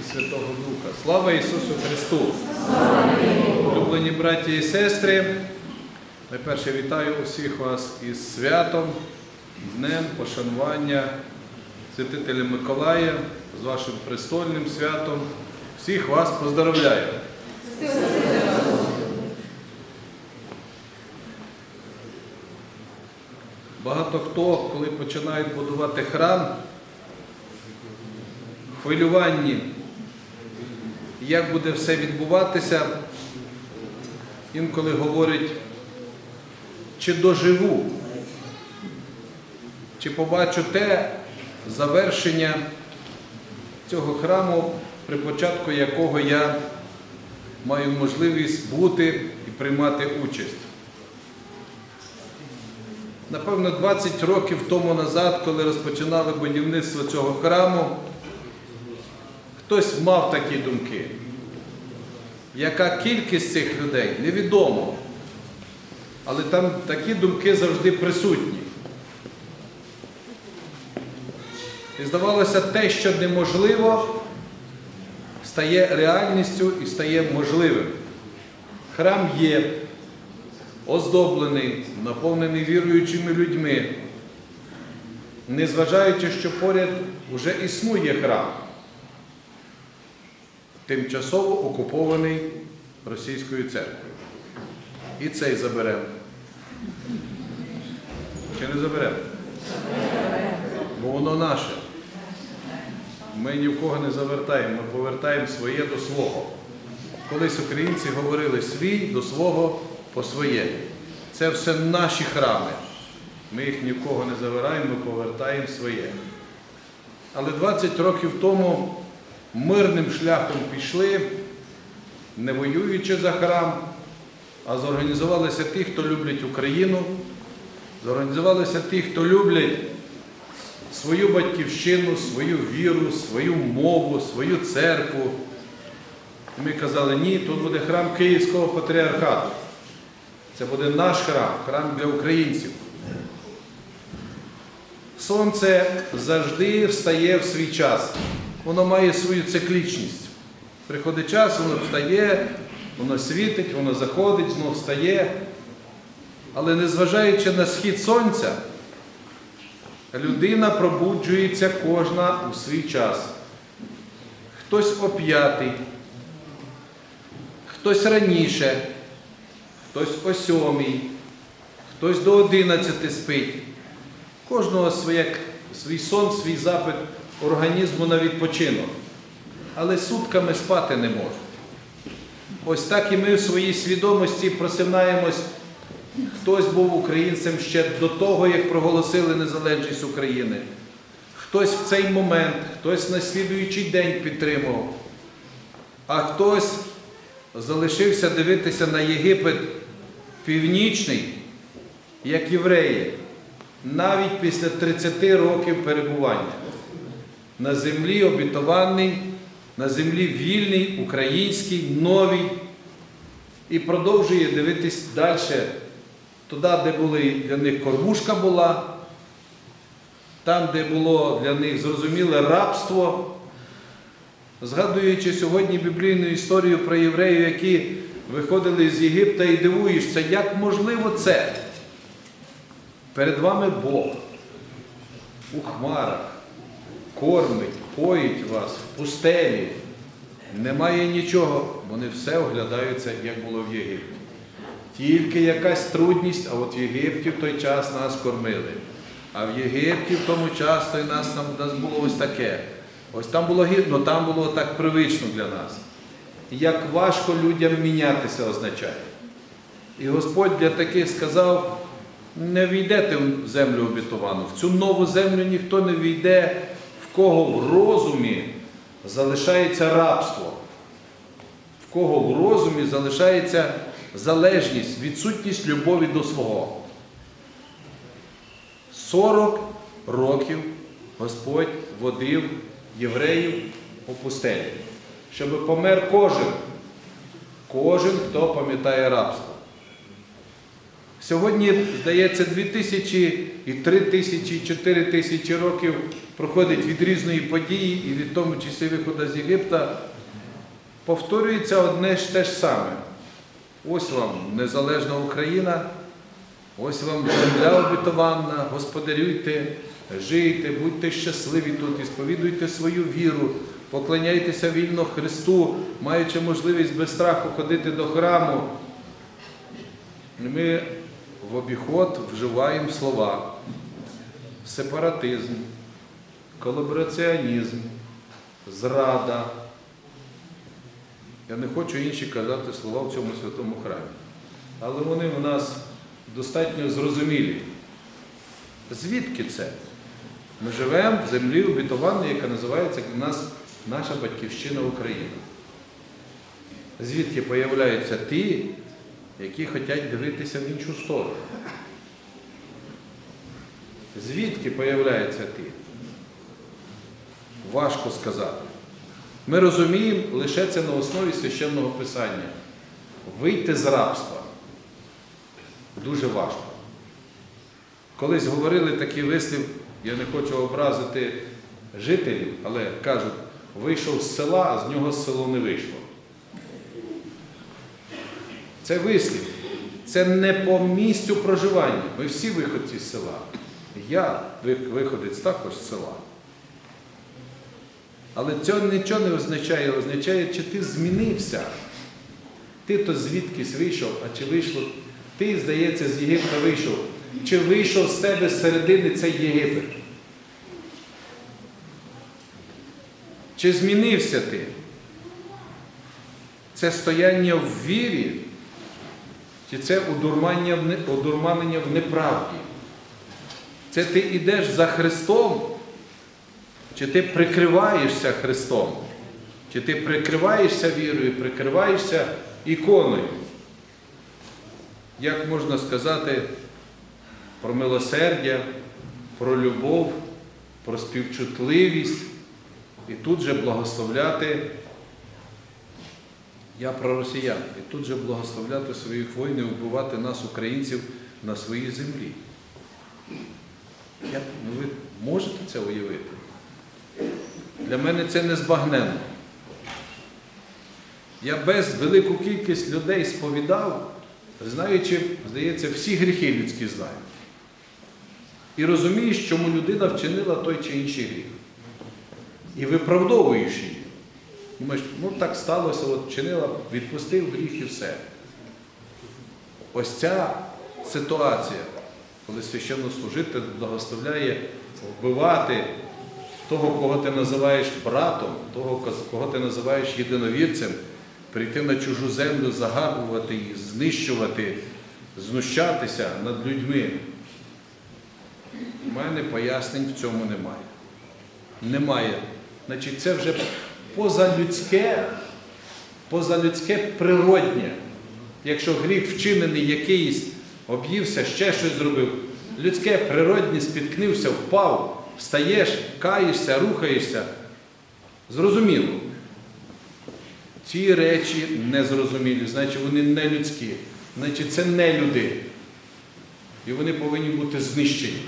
і Святого Духа. Слава Ісусу Христу! Улюблені браті і сестри, найперше вітаю усіх вас із святом, Днем пошанування святителя Миколая, з вашим престольним святом. Всіх вас поздравляю! Багато хто, коли починають будувати храм, хвилюванні, як буде все відбуватися, інколи говорить, чи доживу, чи побачу те завершення цього храму, при початку якого я маю можливість бути і приймати участь. Напевно, 20 років тому назад, коли розпочинали будівництво цього храму, хтось мав такі думки. Яка кількість цих людей, невідомо. Але там такі думки завжди присутні. І здавалося, те, що неможливо, стає реальністю і стає можливим. Храм є оздоблений, наповнений віруючими людьми, незважаючи, що поряд вже існує храм, тимчасово окупований російською церквою. І цей заберемо. Чи не заберемо? Бо воно наше. Ми ні в кого не завертаємо, ми повертаємо своє до свого. Колись українці говорили свій до свого по своє. Це все наші храми. Ми їх ні в кого не забираємо, ми повертаємо своє. Але 20 років тому мирним шляхом пішли, не воюючи за храм, а зорганізувалися ті, хто люблять Україну, зорганізувалися ті, хто люблять свою батьківщину, свою віру, свою мову, свою церкву. І ми казали, ні, тут буде храм Київського патріархату. Це буде наш храм, храм для українців. Сонце завжди встає в свій час. Воно має свою циклічність. Приходить час, воно встає, воно світить, воно заходить, воно встає. Але незважаючи на схід сонця, людина пробуджується кожна у свій час. Хтось о п'ятий, хтось раніше, хтось о сьомій, хтось до одинадцяти спить. Кожного своє, свій сон, свій запит організму на відпочинок. Але сутками спати не можуть. Ось так і ми в своїй свідомості просинаємось. Хтось був українцем ще до того, як проголосили незалежність України. Хтось в цей момент, хтось на слідуючий день підтримував, а хтось залишився дивитися на Єгипет північний, як євреї, навіть після 30 років перебування на землі обітованій, на землі вільній, українській, новій, і продовжує дивитись далі, туди, де були для них кормушка була, там, де було для них зрозуміле рабство, згадуючи сьогодні біблійну історію про євреїв, які виходили з Єгипта і дивуєшся, як можливо це? Перед вами Бог у хмарах кормить, поїть вас в пустелі. Немає нічого, вони все оглядаються, як було в Єгипті. Тільки якась трудність, а от в Єгипті в той час нас кормили. А в Єгипті в тому час той нас, там, нас було ось таке. Ось там було гідно, там було так привично для нас. І Як важко людям мінятися означає. І Господь для таких сказав, не війдете в землю обітовану. В цю нову землю ніхто не війде, в кого в розумі залишається рабство, в кого в розумі залишається залежність, відсутність любові до свого. 40 років Господь водив євреїв у пустелі, щоб помер кожен, кожен, хто пам'ятає рабство. Сьогодні, здається, 2 тисячі і 3 тисячі, і 4 тисячі років проходить від різної події і від тому числі виходу з Єгипта, повторюється одне ж те ж саме. Ось вам незалежна Україна, ось вам земля обітована, господарюйте, жийте, будьте щасливі тут і сповідуйте свою віру, поклоняйтеся вільно Христу, маючи можливість без страху ходити до храму. Ми в обіход вживаємо слова сепаратизм, колабораціонізм, зрада. Я не хочу інші казати слова в цьому святому храмі. Але вони в нас достатньо зрозумілі. Звідки це? Ми живемо в землі обітованої, яка називається для нас наша батьківщина Україна. Звідки появляються ті, які хочуть дивитися в іншу сторону? Звідки появляються ті? Важко сказати. Ми розуміємо лише це на основі священного писання. Вийти з рабства дуже важко. Колись говорили такий вислів, я не хочу образити жителів, але кажуть, вийшов з села, а з нього село не вийшло. Це вислів. Це не по місцю проживання. Ми всі виходці з села. Я виходець також з села. Але це нічого не означає, означає, чи ти змінився. Ти то звідкись вийшов, а чи вийшло, ти, здається, з Єгипта вийшов. Чи вийшов з тебе з середини цей Єгипет? Чи змінився ти? Це стояння в вірі, чи це одурманення в неправді? Це ти йдеш за Христом, чи ти прикриваєшся Христом? Чи ти прикриваєшся вірою, прикриваєшся іконою? Як можна сказати про милосердя, про любов, про співчутливість і тут же благословляти, я про росіян, і тут же благословляти своїх воїнів, вбивати нас, українців, на своїй землі. Як, ну ви можете це уявити? Для мене це незбагненно. Я без велику кількість людей сповідав, знаючи, здається, всі гріхи людські знаю. І розумієш, чому людина вчинила той чи інший гріх. І виправдовуєш її. Думаєш, ну так сталося, от вчинила, відпустив гріх і все. Ось ця ситуація, коли священнослужитель благословляє вбивати того, кого ти називаєш братом, того, кого ти називаєш єдиновірцем, прийти на чужу землю, загарбувати її, знищувати, знущатися над людьми. У мене пояснень в цьому немає. Немає. Значить, це вже позалюдське, позалюдське природнє. Якщо гріх вчинений якийсь, об'ївся, ще щось зробив, людське природнє спіткнився, впав, встаєш, каєшся, рухаєшся. Зрозуміло. Ці речі незрозумілі, значить вони не людські, значить це не люди. І вони повинні бути знищені.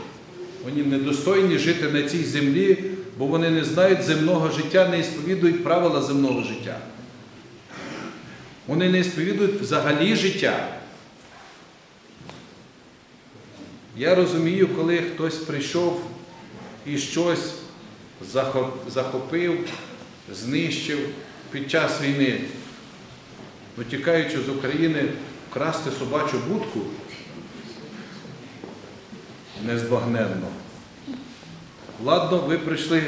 Вони недостойні жити на цій землі, бо вони не знають земного життя, не сповідують правила земного життя. Вони не сповідують взагалі життя. Я розумію, коли хтось прийшов і щось захопив, знищив під час війни, витікаючи з України, вкрасти собачу будку незбагненно. Ладно, ви прийшли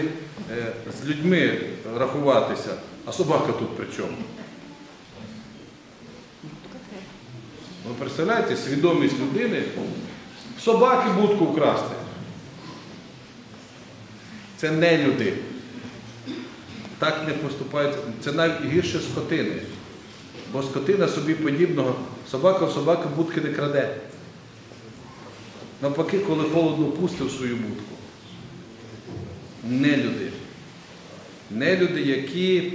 е, з людьми рахуватися, а собака тут при чому? Ви представляєте свідомість людини собаки будку вкрасти. Це не люди. Так не поступають. Це навіть гірше скотини. Бо скотина собі подібного, собака в собаки будки не краде. Навпаки, коли холодно пустив свою будку. Не люди. Не люди, які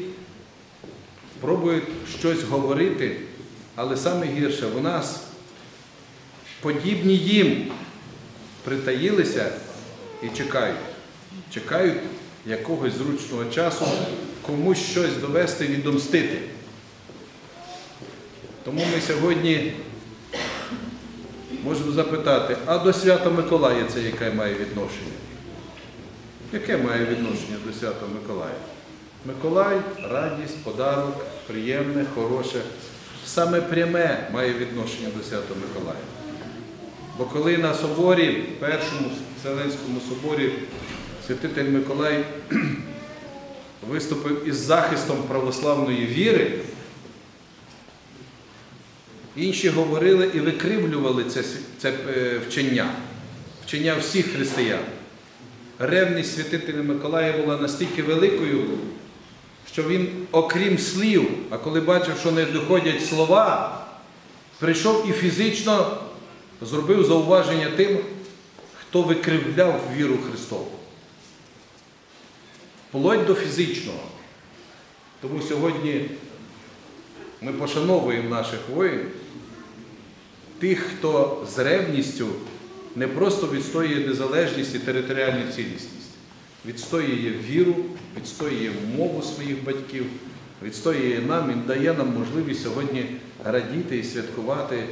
пробують щось говорити, але саме гірше, в нас подібні їм притаїлися і чекають. Чекають якогось зручного часу комусь щось довести, відомстити. Тому ми сьогодні можемо запитати, а до свята Миколая це яке має відношення? Яке має відношення до свята Миколая? Миколай радість, подарок, приємне, хороше. Саме пряме має відношення до свята Миколая. Бо коли на соборі, першому Вселенському соборі, святитель Миколай виступив із захистом православної віри, інші говорили і викривлювали це, це е, вчення, вчення всіх християн. Ревність святителя Миколая була настільки великою, що він, окрім слів, а коли бачив, що не доходять слова, прийшов і фізично зробив зауваження тим, хто викривляв віру Христову. Вплоть до фізичного. Тому сьогодні ми пошановуємо наших воїнів, тих, хто з ревністю не просто відстоює незалежність і територіальну цілісність, відстоює віру, відстоює мову своїх батьків, відстоює нам і дає нам можливість сьогодні радіти і святкувати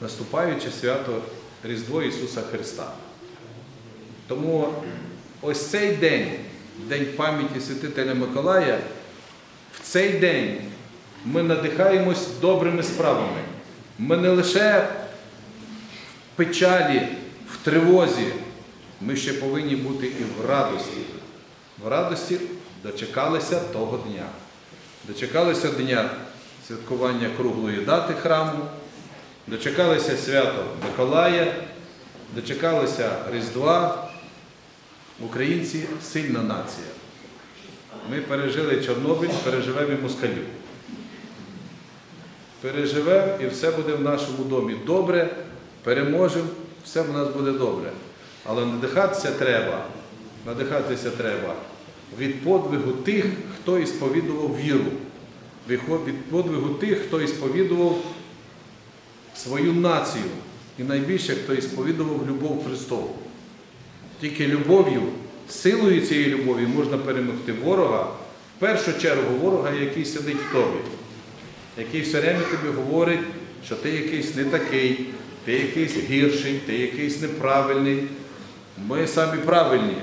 наступаюче свято Різдво Ісуса Христа. Тому ось цей день, День пам'яті святителя Миколая, в цей день ми надихаємось добрими справами. Ми не лише в печалі, в тривозі, ми ще повинні бути і в радості. В радості дочекалися того дня. Дочекалися дня святкування круглої дати храму, дочекалися свято Миколая, дочекалися Різдва. Українці сильна нація. Ми пережили Чорнобиль, переживемо і москалів. Переживемо і все буде в нашому домі добре, переможемо, все в нас буде добре. Але надихатися треба, надихатися треба від подвигу тих, хто ісповідував віру, від подвигу тих, хто ісповідував свою націю і найбільше, хто ісповідував любов Христову. Тільки любов'ю, силою цієї любові можна перемогти ворога, в першу чергу ворога, який сидить в тобі, який все время тобі говорить, що ти якийсь не такий, ти якийсь гірший, ти якийсь неправильний. Ми самі правильні.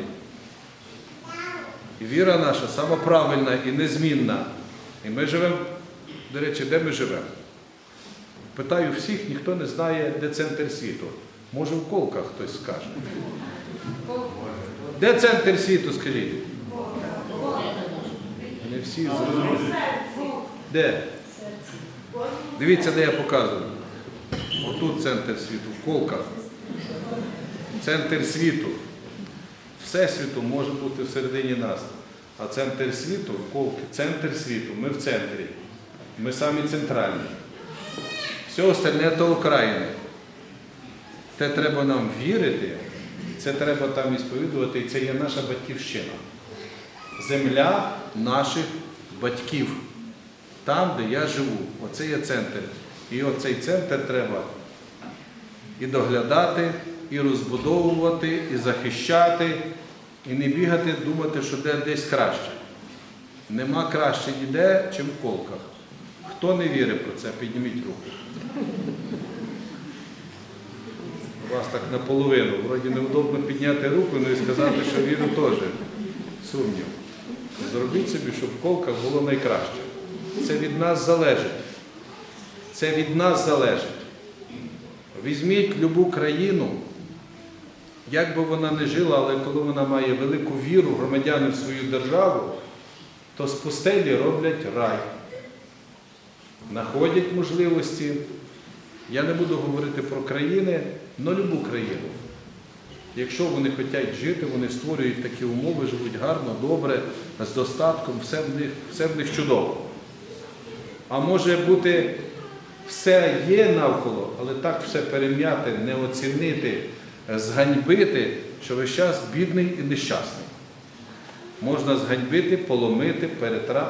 І віра наша сама правильна і незмінна. І ми живемо, до речі, де ми живемо? Питаю всіх, ніхто не знає, де центр світу. Може, в колках хтось скаже. Де центр світу, скажіть? Не всі зрозуміли. Де? Дивіться, де я показую. Отут центр світу, в колках. Центр світу. Всесвіту може бути всередині нас. А центр світу, колки, центр світу, ми в центрі. Ми самі центральні. Все остальне то окраїни. Те треба нам вірити, це треба там ісповідувати, і це є наша батьківщина. Земля наших батьків. Там, де я живу. Оце є центр. І оцей центр треба і доглядати, і розбудовувати, і захищати, і не бігати, думати, що де десь краще. Нема краще ніде, чим в колках. Хто не вірить про це, підніміть руку. Вас так наполовину. Вроді неудобно підняти руку, ну і сказати, що вірю теж. Сумнів. Зробіть собі, щоб в колках було найкраще. Це від нас залежить. Це від нас залежить. Візьміть любу країну, як би вона не жила, але коли вона має велику віру громадяни в свою державу, то з пустелі роблять рай. Находять можливості. Я не буду говорити про країни, але любу країну. Якщо вони хочуть жити, вони створюють такі умови, живуть гарно, добре, з достатком, все в них, все в них чудово. А може бути, все є навколо, але так все перем'яти, не оцінити, зганьбити, що весь час бідний і нещасний. Можна зганьбити, поломити,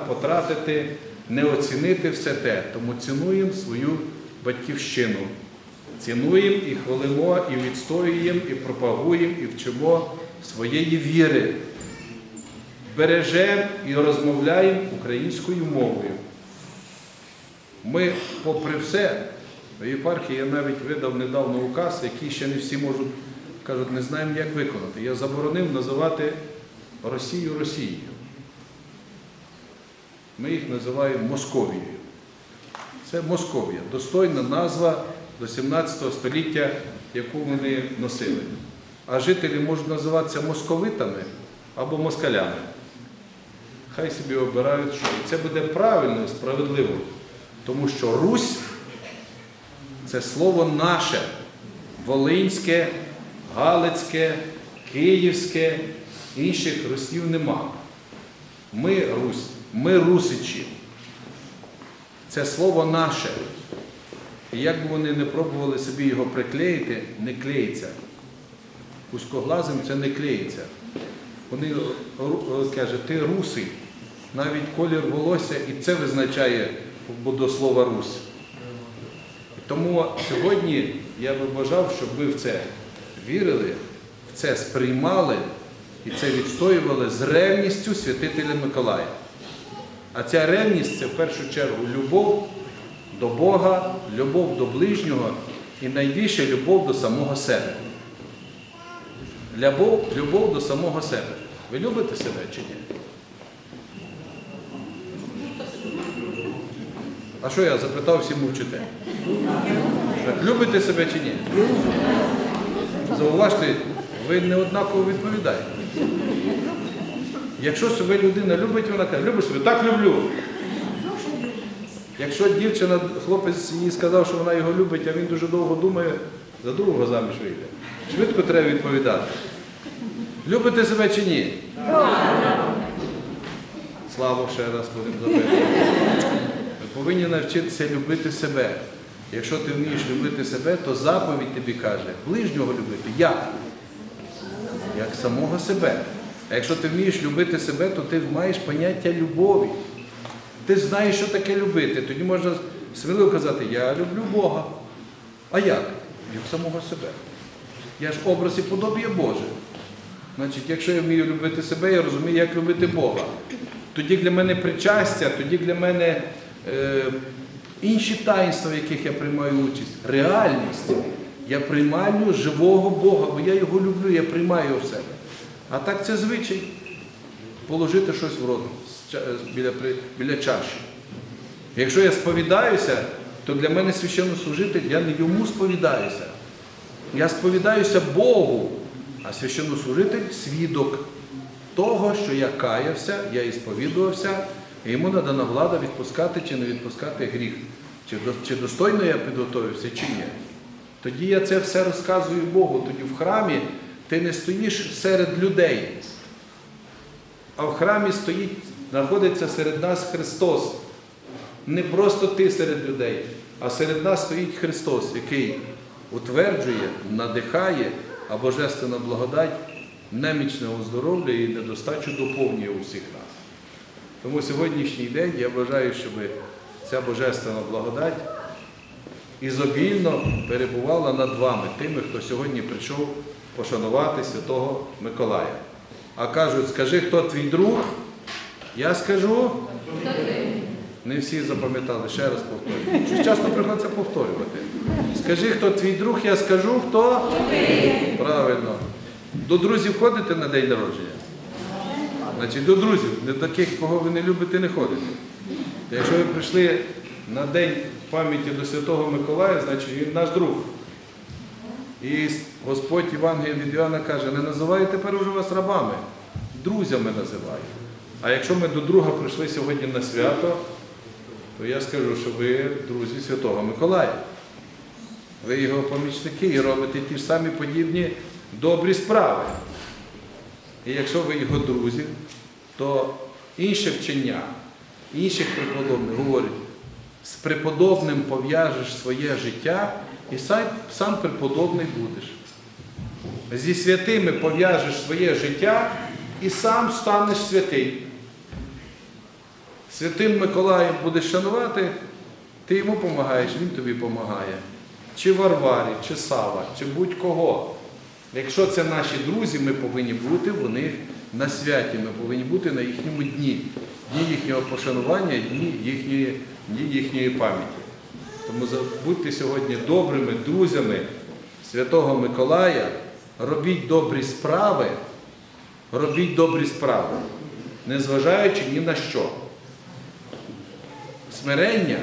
потратити, не оцінити все те. Тому цінуємо свою батьківщину. Цінуємо і хвалимо, і відстоюємо, і пропагуємо, і вчимо своєї віри. бережемо і розмовляємо українською мовою. Ми, попри все, в єпархії я навіть видав недавно указ, який ще не всі можуть, кажуть, не знаємо, як виконати. Я заборонив називати Росію Росією. Ми їх називаємо Московією. Це Московія, достойна назва до 17 століття, яку вони носили. А жителі можуть називатися московитами або москалями. Хай собі обирають, що це буде правильно і справедливо. Тому що Русь це слово наше, Волинське, Галицьке, Київське, інших руснів нема. Ми Русь, ми русичі. Це слово наше. І як би вони не пробували собі його приклеїти, не клеїться. Узкоглазим це не клеїться. Вони ру- е, каже, ти русий, навіть колір волосся, і це визначає до слова Русь. Тому сьогодні я би бажав, щоб ви в це вірили, в це сприймали і це відстоювали з ревністю святителя Миколая. А ця ревність це в першу чергу любов до Бога, любов до ближнього і найбільше любов до самого себе. Любов, любов до самого себе. Ви любите себе чи ні? А що я запитав, всі мовчите? Любите себе чи ні? Зауважте, ви не однаково відповідаєте. Якщо себе людина любить, вона каже, любиш себе? Так люблю. Якщо дівчина, хлопець їй сказав, що вона його любить, а він дуже довго думає, за другого заміж вийде. Швидко треба відповідати. Любите себе чи ні? Славу ще раз будемо запитувати. Ми повинні навчитися любити себе. Якщо ти вмієш любити себе, то заповідь тобі каже, ближнього любити. Як? Як самого себе. А якщо ти вмієш любити себе, то ти маєш поняття любові. Ти знаєш, що таке любити. Тоді можна сміливо казати, я люблю Бога. А як? Як самого себе. Я ж образ і подобія Боже. Значить, якщо я вмію любити себе, я розумію, як любити Бога. Тоді для мене причастя, тоді для мене е, інші таїнства, в яких я приймаю участь, реальність. Я приймаю живого Бога, бо я його люблю, я приймаю його в себе. А так це звичай положити щось в рот біля, біля чаші. Якщо я сповідаюся, то для мене священнослужитель, я не йому сповідаюся. Я сповідаюся Богу, а священнослужитель свідок того, що я каявся, я і сповідувався, і йому надана влада відпускати чи не відпускати гріх. Чи, чи достойно я підготовився, чи ні. Тоді я це все розказую Богу. Тоді в храмі ти не стоїш серед людей, а в храмі стоїть, знаходиться серед нас Христос. Не просто ти серед людей, а серед нас стоїть Христос, який утверджує, надихає, а Божественна благодать немічне оздоровлює і недостачу доповнює у всіх нас. Тому сьогоднішній день я бажаю, щоб ця Божественна благодать ізобільно перебувала над вами, тими, хто сьогодні прийшов пошанувати Святого Миколая. А кажуть, скажи, хто твій друг? Я скажу. Не всі запам'ятали, ще раз повторюю. Щось часто приходиться повторювати. Скажи, хто твій друг, я скажу, хто? Правильно. До друзів ходите на день народження? Значить, до друзів, не таких, кого ви не любите, не ходите. Якщо ви прийшли на день пам'яті до Святого Миколая, значить він наш друг. І Господь Євангелія від Іоанна каже, не називаю тепер уже вас рабами, друзями називаю. А якщо ми до друга прийшли сьогодні на свято, то я скажу, що ви друзі Святого Миколая. Ви його помічники і робите ті ж самі подібні добрі справи. І якщо ви його друзі, то інше вчення, інших преподобних говорять, з преподобним пов'яжеш своє життя і сам, сам преподобний будеш. Зі святими пов'яжеш своє життя і сам станеш святий. Святим Миколаєм будеш шанувати, ти йому допомагаєш, він тобі допомагає. Чи Варварі, чи Сава, чи будь-кого. Якщо це наші друзі, ми повинні бути в них на святі, ми повинні бути на їхньому дні, дні їхнього пошанування, дні їхньої, дні їхньої пам'яті. Тому будьте сьогодні добрими друзями Святого Миколая, робіть добрі справи, робіть добрі справи, незважаючи ні на що. Смирення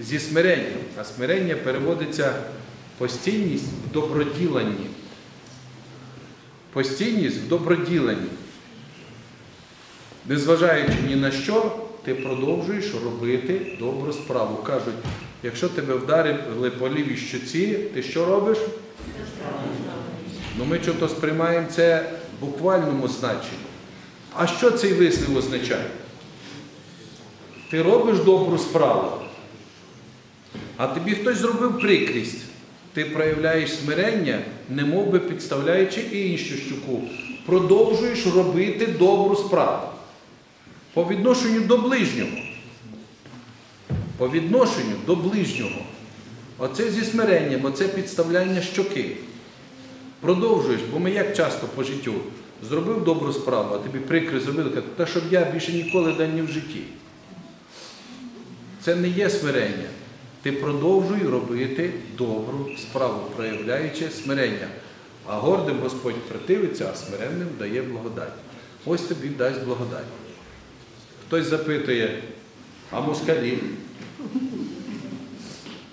зі смиренням, а смирення переводиться постійність в доброділенні. Постійність в доброділенні. Незважаючи ні на що, ти продовжуєш робити добру справу. Кажуть, якщо тебе вдарили по лівій щоці, ти що робиш? Ну ми чого сприймаємо це в буквальному значенні. А що цей вислів означає? Ти робиш добру справу, а тобі хтось зробив прикрість. Ти проявляєш смирення, немов би підставляючи і іншу щуку. Продовжуєш робити добру справу. По відношенню до ближнього. По відношенню до ближнього. Оце зі смиренням, оце підставляння щоки. Продовжуєш, бо ми як часто по життю зробив добру справу, а тобі прикри зробили, та щоб я більше ніколи да ні в житті. Це не є смирення. Ти продовжуй робити добру справу, проявляючи смирення. А гордим Господь противиться, а смиренним дає благодать. Ось тобі дасть благодать. Хтось запитує, а москалі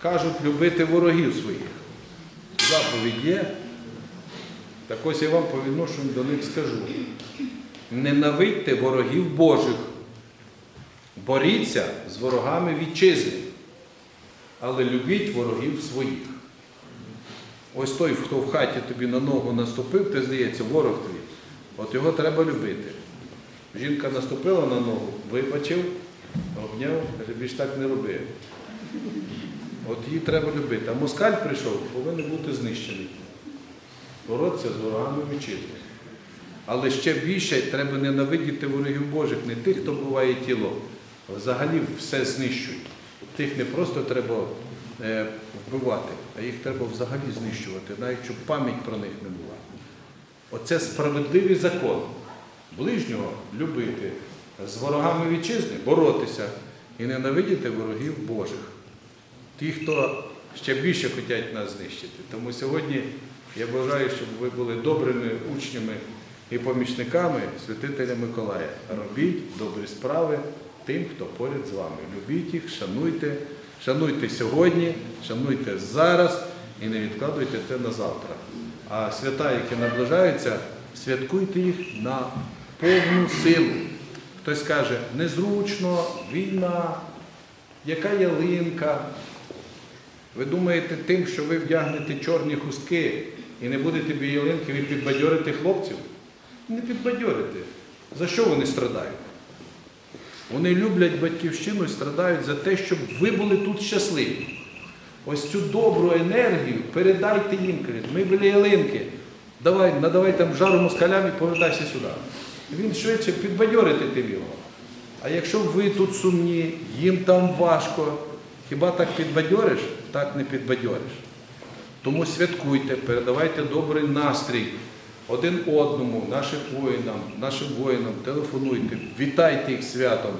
кажуть любити ворогів своїх. Заповідь є. Так ось я вам по відношенню до них скажу. Ненавидьте ворогів Божих. Боріться з ворогами вітчизни, але любіть ворогів своїх. Ось той, хто в хаті тобі на ногу наступив, ти здається, ворог твій. От його треба любити. Жінка наступила на ногу, вибачив, обняв, каже, більш так не роби. От її треба любити. А москаль прийшов, повинен бути знищений. Боротися з ворогами вітчизни. Але ще більше треба ненавидіти ворогів Божих, не тих, хто буває тіло, а взагалі все знищують. Тих не просто треба е, вбивати, а їх треба взагалі знищувати, навіть щоб пам'ять про них не була. Оце справедливий закон. Ближнього любити, з ворогами вітчизни боротися і ненавидіти ворогів Божих. Ті, хто ще більше хочуть нас знищити. Тому сьогодні я бажаю, щоб ви були добрими учнями і помічниками святителя Миколая. Робіть добрі справи тим, хто поряд з вами. Любіть їх, шануйте, шануйте сьогодні, шануйте зараз і не відкладуйте те на завтра. А свята, які наближаються, святкуйте їх на повну силу. Хтось каже, незручно, війна, яка ялинка. Ви думаєте, тим, що ви вдягнете чорні хустки і не будете біля ялинки, ви підбадьорите хлопців? Не підбадьорите. За що вони страдають? Вони люблять батьківщину і страдають за те, щоб ви були тут щасливі. Ось цю добру енергію передайте їм. Кажуть, ми біля ялинки. Давай, надавай там жару москалям і повертайся сюди. Він швидше підбадьорите тим його. А якщо ви тут сумні, їм там важко, хіба так підбадьориш? Так не підбадьориш. Тому святкуйте, передавайте добрий настрій один одному, нашим воїнам, нашим воїнам, телефонуйте, вітайте їх святом.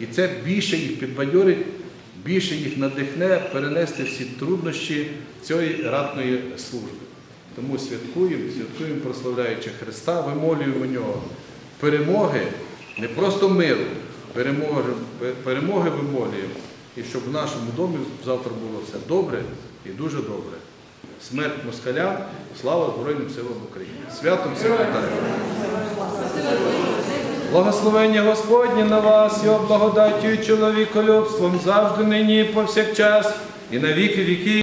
І це більше їх підбадьорить, більше їх надихне перенести всі труднощі цієї ратної служби. Тому святкуємо, святкуємо, прославляючи Христа, вимолюємо нього перемоги, не просто миру, перемоги, перемоги вимолюємо. І щоб в нашому домі завтра було все добре і дуже добре. Смерть москалям, слава Збройним силам України. Святом вітаю. Благословення Господнє на вас, його благодаттю і чоловіколюбством завжди нині повсякчас, і на віки віки.